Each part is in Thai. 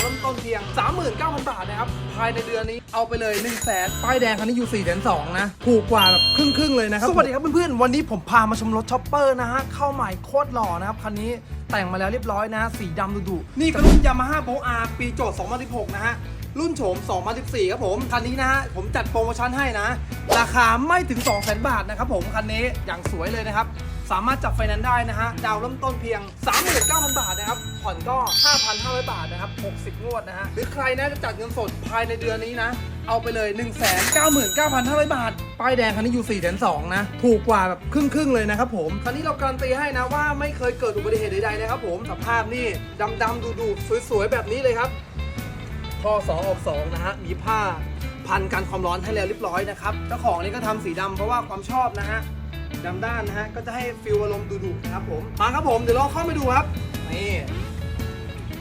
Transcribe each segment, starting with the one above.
เริ่มต้นเพียง 39,000 บาทนะครับ ภายในเดือนนี้เอาไปเลย1 0 0 0 0แสนป้ายแดงคันนี้อยู่4 2 0 0 0นะ ถูกกว่าแบบครึ่งครึ่งๆเลยนะครับ สวัสดีครับเพื่อนๆ วันนี้ผมพามาชมรถช็อปเปอร์นะฮะ เข้าใหม่โคตรหล่อนะครับ คันนี้แต่งมาแล้วเรียบร้อยนะสีดำดุๆนี่ก็รุ่นยามาฮ่าโบอาปีโจทย์2016 นะฮะรุ่นโฉม 2014 ครับผม คันนี้นะฮะ ผมจัดโปรโมชั่นให้นะ ราคาไม่ถึง 200,000 บาทนะครับผม คันนี้อย่างสวยเลยนะครับ สามารถจับไฟแนนซ์ได้นะฮะ ดาวเริ่มต้นเพียง 39,000 บาทนะครับ ผ่อนก็ 5,500 บาทนะครับ 60 งวดนะฮะ หรือใครนะจะจัดเงินสดภายในเดือนนี้นะ เอาไปเลย 199,500 บาท ป้ายแดงคันนี้อยู่4 2 0 0 0นะ ถูกกว่าแบบครึ่งครึ่งๆเลยนะครับผม คันนี้เราการันตีให้นะว่าไม่เคยเกิดอุบัติเหตุใดๆนะครับผม สภาพนี่ดำๆดูๆสวยๆแบบนี้เลยครับข้อ2ออก2นะฮะ มีผ้าพันกันความร้อนให้แล้วเรียบร้อยนะครับ เจ้าของนี่ก็ทำสีดำเพราะว่าความชอบนะฮะ ดำด้านนะฮะก็จะให้ฟิลอารมณ์ดุๆนะครับผมมาครับผมเดี๋ยวลองเข้าไปดูครับนี่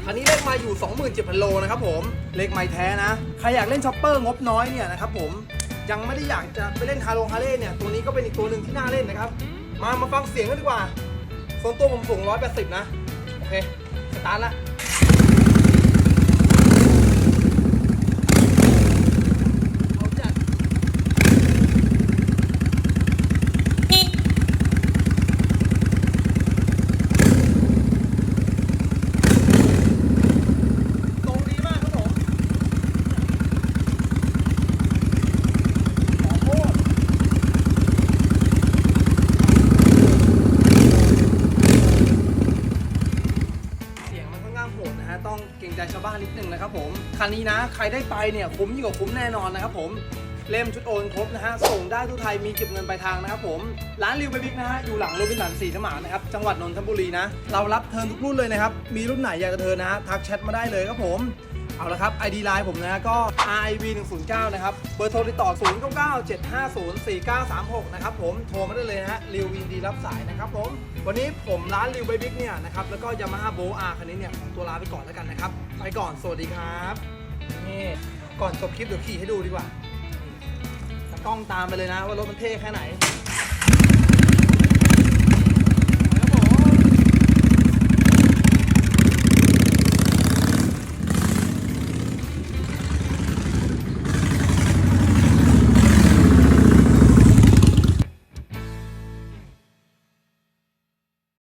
คันนี้เลขมาอยู่ 27,000โลนะครับผมเลขไม้แท้นะใครอยากเล่นช็อปเปอร์งบน้อยเนี่ยนะครับผมยังไม่ได้อยากจะไปเล่นคาร์โลฮาร์เลย์เนี่ยตัวนี้ก็เป็นอีกตัวหนึ่งที่น่าเล่นนะครับ มามาฟังเสียงกันดีกว่าส่วนตัวผมสูง180 นะ โอเค สตาร์ทละ เอาจัดตรงดีมากครับผมขอโทษเสียงมันค่อนข้างโหดนะฮะ ต้องเกรงใจชาวบ้า นนิดหนึ่งนะครับผม คันนี้นะ ใครได้ไปเนี่ยคุ้มยิ่งกว่าคุ้มแน่นอนนะครับผม เล่มชุดโอนครบนะฮะ ส่งได้ทุกไทยมีเก็บเงินปลายทางนะครับผม ร้านริวเบบิ๊กนะฮะ อยู่หลังโรบินสันสีสมานนะครับ จังหวัดนนทบุรีนะ เรารับเทิร์นทุกรุ่นเลยนะครับ มีรุ่นไหนอยากจะเทิร์นนะฮะ ทักแชทมาได้เลยครับผม เอาละครับ ID Line ผมนะก็ RIV 109นะครับ เบอร์โทรติดต่อ 0 9 9 7 5 0 4 9 3 6 นะครับผม โทรมาได้เลยนะฮะ ริววินดีรับสายนะครับผม วันนี้ผมร้านริวเบบิ๊กเนี่ยนะครับ แล้วก็ยามาฮ่าโบอาคันนี้เนี่ยขอตัวลาไปก่อนแล้วกันนะครับ ไปก่อน สวัสดีครับ นี่ ก่อนจบคลิปเดี๋ยวขี่ให้ดูดีกว่าตากล้องตามไปเลยนะว่ารถมันเท่แค่ไหน